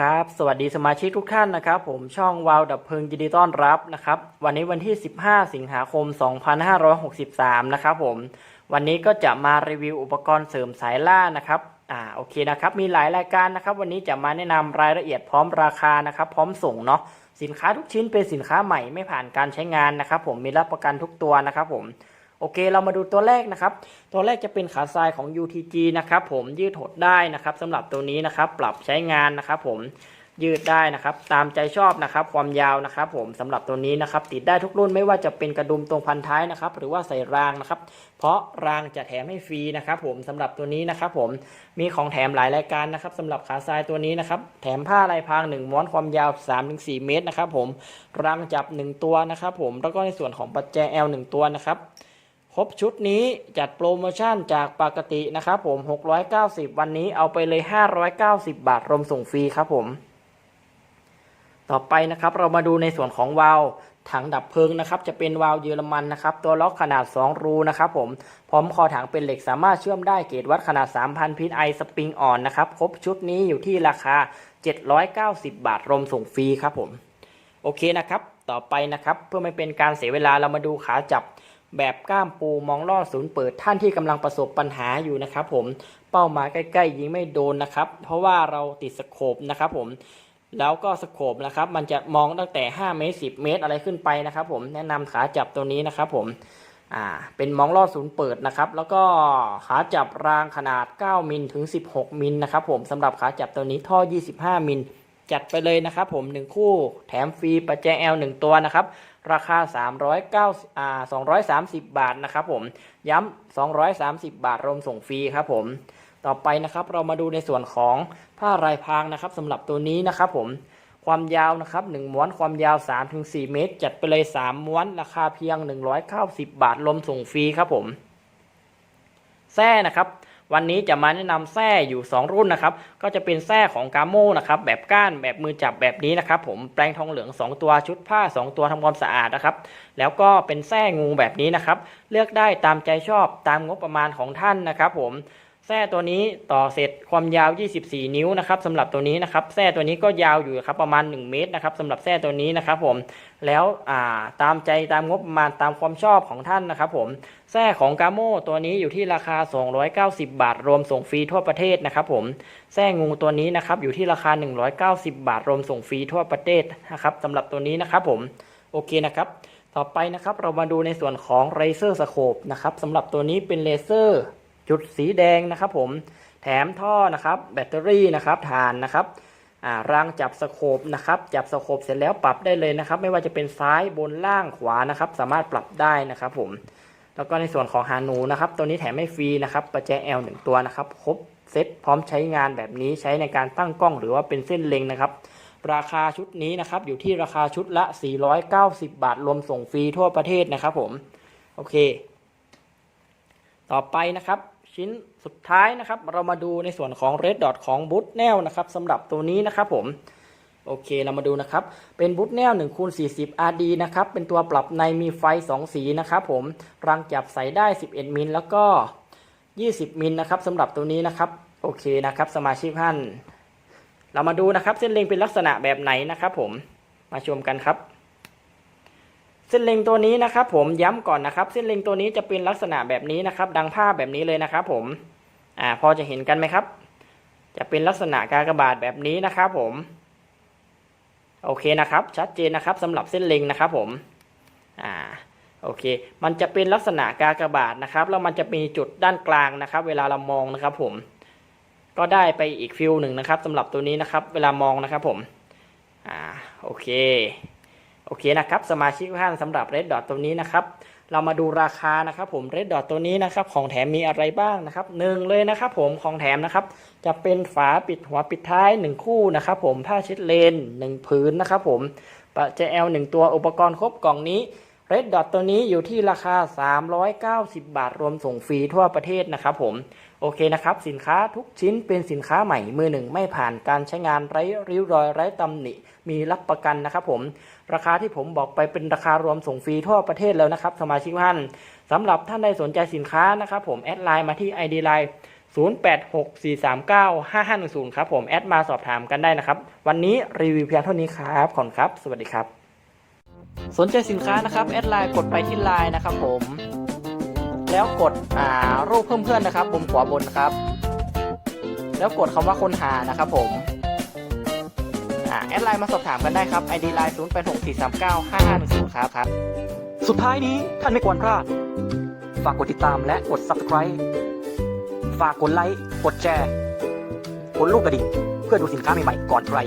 ครับสวัสดีสมาชิกทุกท่านนะครับ ผมช่องวาวดับเพลิงยินดีต้อนรับนะครับ วันนี้วันที่ 15 สิงหาคม 2563 นะครับผม วันนี้ก็จะมารีวิวอุปกรณ์เสริมสายล่านะครับอ่าโอเคนะครับมีหลายรายการนะครับ วันนี้จะมาแนะนำรายละเอียดพร้อมราคานะครับ พร้อมส่งเนาะสินค้าทุกชิ้นเป็นสินค้าใหม่ไม่ผ่านการใช้งานนะครับ ผมมีรับประกันทุกตัวนะครับ ผม โอเค เรามาดูตัวแรกนะครับ ตัวแรกจะเป็นขาทรายของ UTG นะครับผมยืดหดได้นะครับสำหรับตัวนี้นะครับ ปรับใช้งานนะครับ ผมยืดได้นะครับ ตามใจชอบนะครับ ความยาวนะครับ ผมสำหรับตัวนี้นะครับ ติดได้ทุกรุ่นไม่ว่าจะเป็นกระดุมตรงพันท้ายนะครับ หรือว่าใส่รางนะครับ เพราะรางจะแถมให้ฟรีนะครับ ผมสำหรับตัวนี้นะครับ ผมมีของแถมหลายรายการนะครับสำหรับขาทรายตัวนี้นะครับ แถมผ้าลายพราง1ม้วนความยาว 3-4 เมตรนะครับ ผมรางจับ 1 ตัวนะครับ ผมแล้วก็ในส่วนของปัจแจ L 1ตัวนะครับ ครบชุดนี้จัดโปรโมชั่นจากปกตินะครับผม 690 วันนี้เอาไปเลย 590 บาทรวมส่งฟรีครับผม ต่อไปนะครับเรามาดูในส่วนของวาล์วถังดับเพลิงนะครับจะเป็นวาล์วเยอรมันนะครับ ตัวล็อกขนาด 2 รูนะครับผมพร้อมคอถังเป็นเหล็กสามารถเชื่อมได้เกจวัดขนาด 3,000 พิษไอสปริงอ่อนนะครับ ครบชุดนี้อยู่ที่ราคา 790 บาทรวมส่งฟรีครับผม โอเคนะครับ ต่อไปนะครับเพื่อไม่เป็นการเสียเวลาเรามาดูขาจับ แบบก้ามปูมองล่อศูนย์เปิดท่านที่กำลังประสบปัญหาอยู่นะครับผมเป้ามาใกล้ๆยิงไม่โดนนะครับ เพราะว่าเราติดสโคปนะครับผมแล้วก็สโคปนะครับ มันจะมองตั้งแต่ 5 เมตร 10 เมตรอะไรขึ้นไปนะครับ ผมแนะนำขาจับตัวนี้นะครับ ผมอ่าเป็นมองล่อศูนย์เปิดนะครับ แล้วก็ขาจับรางขนาด 9 มิลถึง 16 มิลนะครับ ผมสำหรับขาจับตัวนี้ท่อ 25 มิล จัดไปเลยนะครับผม 1 คู่แถมฟรีปัจแจ L 1ตัวนะครับ ราคา 309อ่า230 บาทนะครับผม ย้ำ 230 บาทรวมส่งฟรีครับผม ต่อไปนะครับเรามาดูในส่วนของผ้ารายพรางนะครับสำหรับตัวนี้นะครับผมความยาวนะครับ1ม้วนความยาว 3-4 เมตร จัดไปเลย 3 ม้วนราคาเพียง 190 บาทรวมส่งฟรีครับผมแส้นะครับ วันนี้จะมาแนะนำแส้อยู่ 2 รุ่นนะครับ ก็จะเป็นแส้ของกาโมนะครับ แบบก้านแบบมือจับแบบนี้นะครับ ผมแปลงทองเหลือง 2 ตัวชุดผ้า 2 ตัวทำความสะอาดนะครับ แล้วก็เป็นแส้งูแบบนี้นะครับ เลือกได้ตามใจชอบตามงบประมาณของท่านนะครับ ผม แส้ตัวนี้ต่อเสร็จความยาว 24 นิ้วนะครับสำหรับตัวนี้นะครับแส้ตัวนี้ก็ยาวอยู่ครับประมาณ 1 เมตรนะครับสำหรับแส้ตัวนี้นะครับผมแล้วาตามใจตามงบประมาณตามความชอบของท่านนะครับผมแส้ของกาโมตัวนี้อยู่ที่ราคา 290 บาท รวมส่งฟรีทั่วประเทศนะครับผมแส้งูตัวนี้นะครับอยู่ที่ราคา 190 บาท รวมส่งฟรีทั่วประเทศนะครับสำหรับตัวนี้นะครับผมโอเคนะครับต่อไปนะครับเรามาดูในส่วนของเลเซอร์สโคปนะครับสำหรับตัวนี้เป็นเลเซอร์ จุดสีแดงนะครับผมแถมท่อนะครับแบตเตอรี่นะครับฐานนะครับรางจับสโคปนะครับจับสโคปเสร็จแล้วปรับได้เลยนะครับ ไม่ว่าจะเป็นซ้ายบนล่างขวานะครับ สามารถปรับได้นะครับผมแล้วก็ในส่วนของหานูนะครับตัวนี้แถมให้ฟรีนะครับประแจ L หนึ่งตัวนะครับครบเซ็ตพร้อมใช้งานแบบนี้ใช้ในการตั้งกล้องหรือว่าเป็นเส้นเล็งนะครับ ราคาชุดนี้นะครับอยู่ที่ราคาชุดละ 490 บาท รวมส่งฟรีทั่วประเทศนะครับผมโอเค ต่อไปนะครับ ชิ้นสุดท้ายนะครับ เรามาดูในส่วนของ Red Dot ของบูทแนวนะครับสำหรับตัวนี้นะครับผมโอเคเรามาดูนะครับ เป็นบูทแนว1คูณ40 RD นะครับ เป็นตัวปรับในมีไฟ 2 สีนะครับผม รังจับใส่ได้ 11 มิลแล้วก็ 20 มิลนะครับสำหรับตัวนี้นะครับ โอเคนะครับ สมาชิกท่าน เรามาดูนะครับ เส้นเล็งเป็นลักษณะแบบไหนนะครับผม มาชมกันครับ เส้นเล็งตัวนี้นะครับผมย้ำก่อนนะครับ เส้นเล็งตัวนี้จะเป็นลักษณะแบบนี้นะครับ ดังภาพแบบนี้เลยนะครับผมอ่าพอจะเห็นกันไหมครับ จะเป็นลักษณะกากบาทแบบนี้นะครับผมโอเคนะครับ ชัดเจนนะครับสำหรับเส้นเล็งนะครับผมอ่าโอเค มันจะเป็นลักษณะกากบาทนะครับ แล้วมันจะมีจุดด้านกลางนะครับ เวลาเรามองนะครับผม ก็ได้ไปอีกฟิลหนึ่งนะครับสำหรับตัวนี้นะครับ เวลามองนะครับผม อ่า โอเค โอเคนะครับสมาชิกทุกท่านสำหรับ Red Dot ตัวนี้นะครับเรามาดูราคานะครับผม Red Dot ตัวนี้นะครับของแถมมีอะไรบ้างนะครับหนึ่งเลยนะครับผมของแถมนะครับจะเป็นฝาปิดหัวปิดท้าย 1 คู่นะครับผมผ้าเช็ดเลน1ผืนนะครับผมปะเจล1ตัวอุปกรณ์ครบกล่องนี้ Red Dot ตัวนี้อยู่ที่ราคา 390 บาทรวมส่งฟรีทั่วประเทศนะครับผม โอเคนะครับ สินค้าทุกชิ้นเป็นสินค้าใหม่มือหนึ่งไม่ผ่านการใช้งานไร้ริ้วรอยไร้ตำหนิ มีรับประกันนะครับผม ราคาที่ผมบอกไปเป็นราคารวมส่งฟรีทั่วประเทศแล้วนะครับ สมาชิกท่านสำหรับท่านใดสนใจสินค้านะครับผมแอดไลน์มาที่ ID Line 0864395510 ครับผม แอดมาสอบถามกันได้นะครับ วันนี้รีวิวเพียงเท่านี้ครับ ขอบคุณครับ สวัสดีครับ สนใจสินค้านะครับแอดไลน์กดไปที่ไลน์นะครับผมแล้วกดอ่ารูปเพิ่มเพื่อนนะครับมุมขวาบนครับ แล้วกดคำว่าค้นหานะครับผมอ่าแอดไลน์มาสอบถามกันได้ครับ ID ไลน์0864395510ครับครับ สุดท้ายนี้ท่านไม่ควรพลาด ฝากกดติดตามและกด subscribe ฝากกดไลค์ กดแชร์ กดลูกกระดิ่งเพื่อดูสินค้าใหม่ๆก่อนใคร